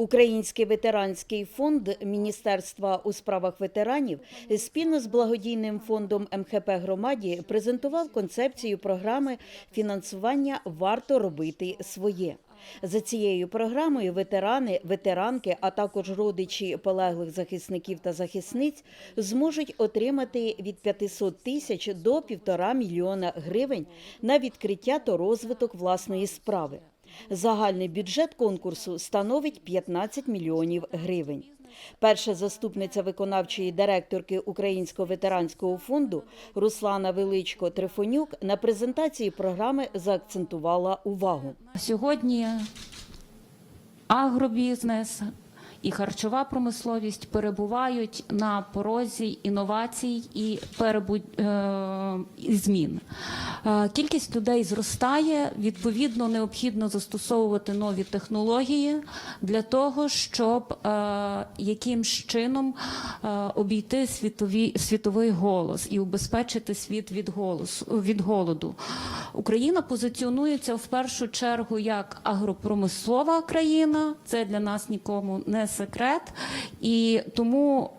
Український ветеранський фонд Міністерства у справах ветеранів спільно з благодійним фондом МХП громаді презентував концепцію програми фінансування Варто робити своє. За цією програмою ветерани, ветеранки, а також родичі полеглих захисників та захисниць зможуть отримати від 500 тисяч до півтора мільйона гривень на відкриття та розвиток власної справи. Загальний бюджет конкурсу становить 15 мільйонів гривень. Перша заступниця виконавчої директорки Українського ветеранського фонду Руслана Величко Трифонюк на презентації програми заакцентувала увагу. Сьогодні агробізнес і харчова промисловість перебувають на порозі інновацій і перебу- е, змін. Е, Кількість людей зростає. Відповідно, необхідно застосовувати нові технології для того, щоб е, якимсь чином е, обійти світові, світовий голос і убезпечити світ від голосу від голоду. Україна позиціонується в першу чергу як агропромислова країна. Це для нас нікому не секрет, і тому.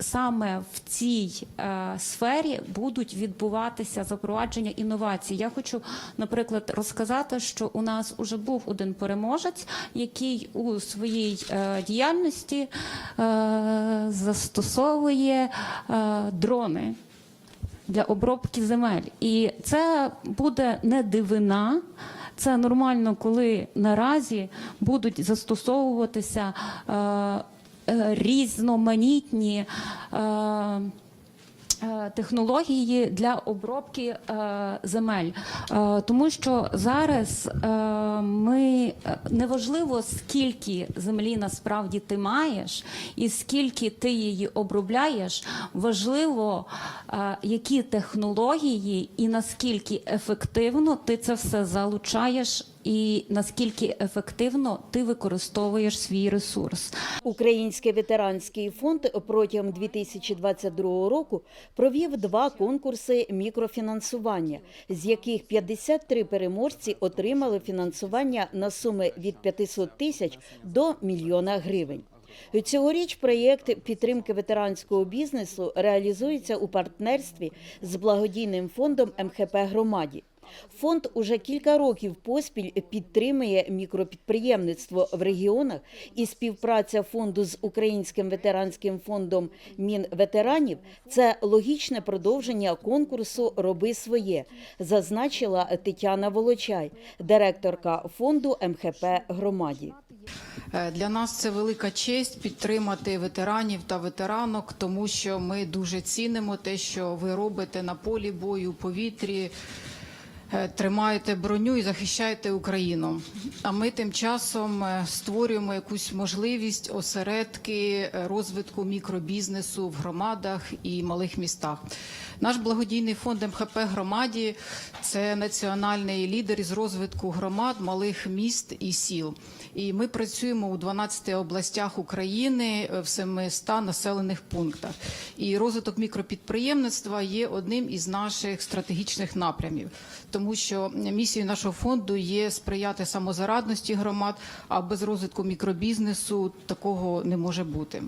Саме в цій е, сфері будуть відбуватися запровадження інновацій. Я хочу, наприклад, розказати, що у нас уже був один переможець, який у своїй е, діяльності е, застосовує е, дрони для обробки земель. І це буде не дивина. Це нормально, коли наразі будуть застосовуватися е, різноманітні. Е, е, Технології для обробки е, земель, е, тому що зараз е, ми е, неважливо скільки землі насправді ти маєш, і скільки ти її обробляєш, важливо, е, які технології і наскільки ефективно ти це все залучаєш, і наскільки ефективно ти використовуєш свій ресурс. Український ветеранський фонд протягом 2022 року провів два конкурси мікрофінансування, з яких 53 переможці отримали фінансування на суми від 500 тисяч до мільйона гривень. Цьогоріч проєкт підтримки ветеранського бізнесу реалізується у партнерстві з благодійним фондом МХП громаді. Фонд уже кілька років поспіль підтримує мікропідприємництво в регіонах, і співпраця фонду з Українським ветеранським фондом Мінветеранів це логічне продовження конкурсу Роби своє, зазначила Тетяна Волочай, директорка фонду МХП громаді. Е, Для нас це велика честь підтримати ветеранів та ветеранок, тому що ми дуже цінимо те, що ви робите на полі бою, повітрі, тримаєте броню і захищаєте Україну. А ми тим часом е, створюємо якусь можливість осередки е, розвитку мікробізнесу в громадах і малих містах. Наш благодійний фонд МХП громаді це національний лідер із розвитку громад, малих міст і сіл. І ми працюємо у 12 областях України е, в 700 населених пунктах. І розвиток мікропідприємництва є одним із наших стратегічних напрямів, тому що місією нашого фонду є сприяти самозарадності громад, а без розвитку мікробізнесу такого не може бути.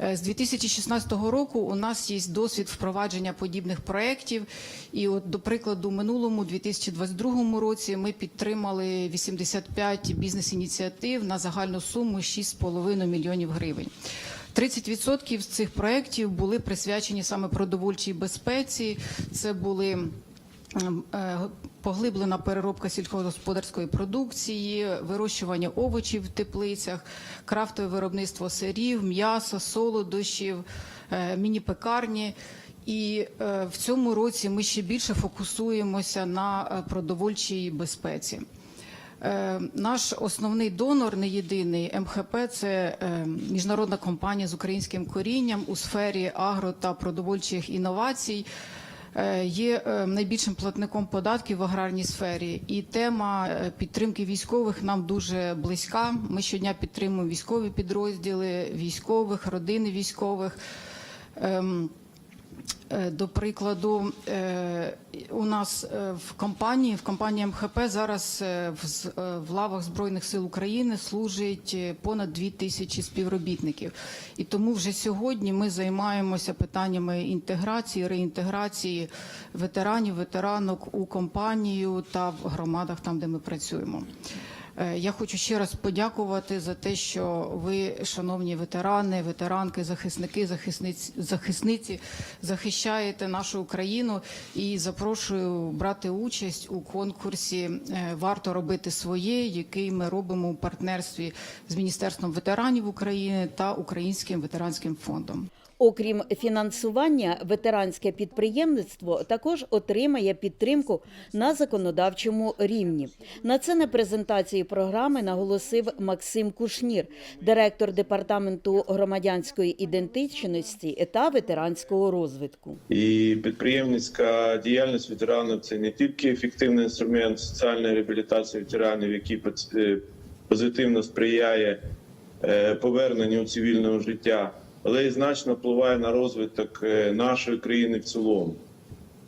Е, З 2016 року у нас є досвід впровадження подібних проєктів. І от, до прикладу, минулому 2022 році ми підтримали 85 бізнес-ініціатив на загальну суму 6,5 мільйонів гривень. 30% з цих проєктів були присвячені саме продовольчій безпеці. Це були поглиблена переробка сільськогосподарської продукції, вирощування овочів в теплицях, крафтове виробництво сирів, м'яса, солодощів, е, міні-пекарні. І е, в цьому році ми ще більше фокусуємося на е, продовольчій безпеці. Е, Наш основний донор не єдиний МХП це е, міжнародна компанія з українським корінням у сфері агро та продовольчих інновацій. Е, Є е, найбільшим платником податків в аграрній сфері, і тема е, підтримки військових нам дуже близька. Ми щодня підтримуємо військові підрозділи, військових, родини військових. Е, До прикладу, е, у нас е, в компанії, в компанії МХП зараз в, лавах Збройних сил України служить понад дві тисячі співробітників. І тому вже сьогодні ми займаємося питаннями інтеграції, реінтеграції ветеранів, ветеранок у компанію та в громадах, там де ми працюємо. Е, Я хочу ще раз подякувати за те, що ви, шановні ветерани, ветеранки, захисники, захисниці, захисниці, захищаєте нашу Україну і запрошую брати участь у конкурсі е, Варто робити своє, який ми робимо у партнерстві з Міністерством ветеранів України та Українським ветеранським фондом. Окрім фінансування, ветеранське підприємництво також отримає підтримку на законодавчому рівні. На це на презентації програми наголосив Максим Кушнір, директор департаменту громадянської ідентичності та ветеранського розвитку. І підприємницька діяльність ветеранів це не тільки ефективний інструмент соціальної реабілітації ветеранів, який е, позитивно сприяє е, поверненню цивільного життя, але й значно впливає на розвиток е, нашої країни в цілому.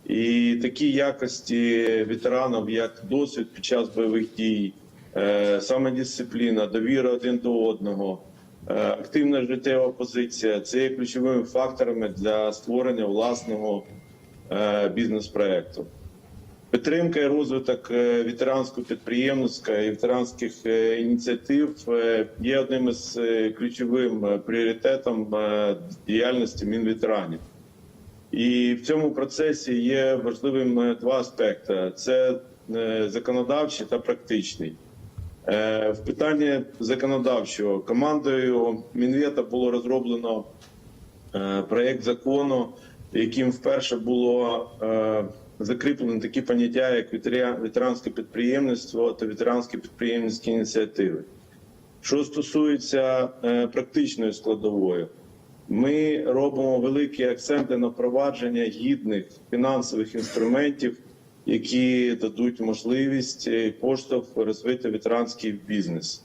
І такі якості ветеранів, як досвід під час бойових дій, е, самодисципліна, довіра один до одного, е, активна життєва позиція це є ключовими факторами для створення власного бізнес-проекту. Підтримка і розвиток е, ветеранського підприємництва і ветеранських е, ініціатив е, є одним із ключовим пріоритетом діяльності Мінветеранів. І в цьому процесі є важливим два аспекти: це законодавчий та практичний. В питанні законодавчого командою Мінвета було розроблено проєкт закону, яким вперше було е, закріплено такі поняття, як ветеранське підприємництво та ветеранські підприємницькі ініціативи. Що стосується е, практичної складової, ми робимо великі акценти на впровадження гідних фінансових інструментів, які дадуть можливість е, поштовх розвити ветеранський бізнес.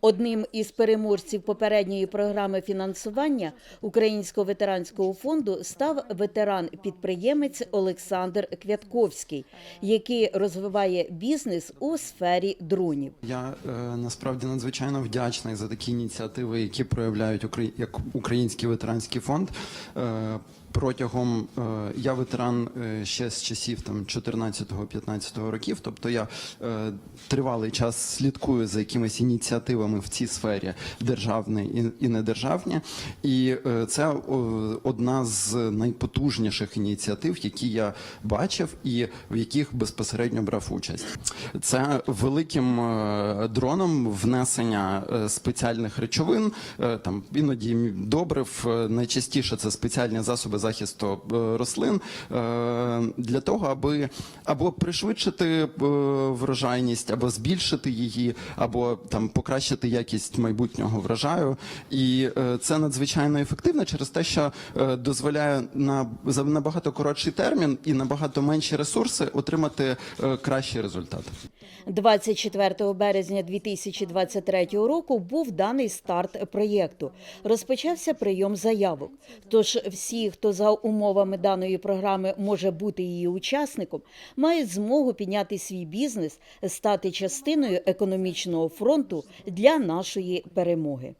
Одним із переможців попередньої програми фінансування Українського ветеранського фонду став ветеран-підприємець Олександр Квятковський, який розвиває бізнес у сфері дронів. Я е, насправді надзвичайно вдячний за такі ініціативи, які проявляють як Український ветеранський фонд. Е, Протягом е, я ветеран е, ще з часів там 14-15 років. Тобто я е, тривалий час слідкую за якимись ініціативами в цій сфері державні і, недержавні. І це одна з найпотужніших ініціатив, які я бачив, і в яких безпосередньо брав участь. Це великим дроном внесення спеціальних речовин, там іноді добрив, найчастіше це спеціальні засоби захисту е, рослин е, для того, аби або пришвидшити е, врожайність, або збільшити її, або там покращити якість майбутнього врожаю. І це надзвичайно ефективно через те, що дозволяє на за набагато коротший термін і набагато менші ресурси отримати кращий результат. 24 березня 2023 року був даний старт проєкту. Розпочався прийом заявок. Тож всі, хто за умовами даної програми може бути її учасником, мають змогу підняти свій бізнес, стати частиною економічного фронту для нашої перемоги.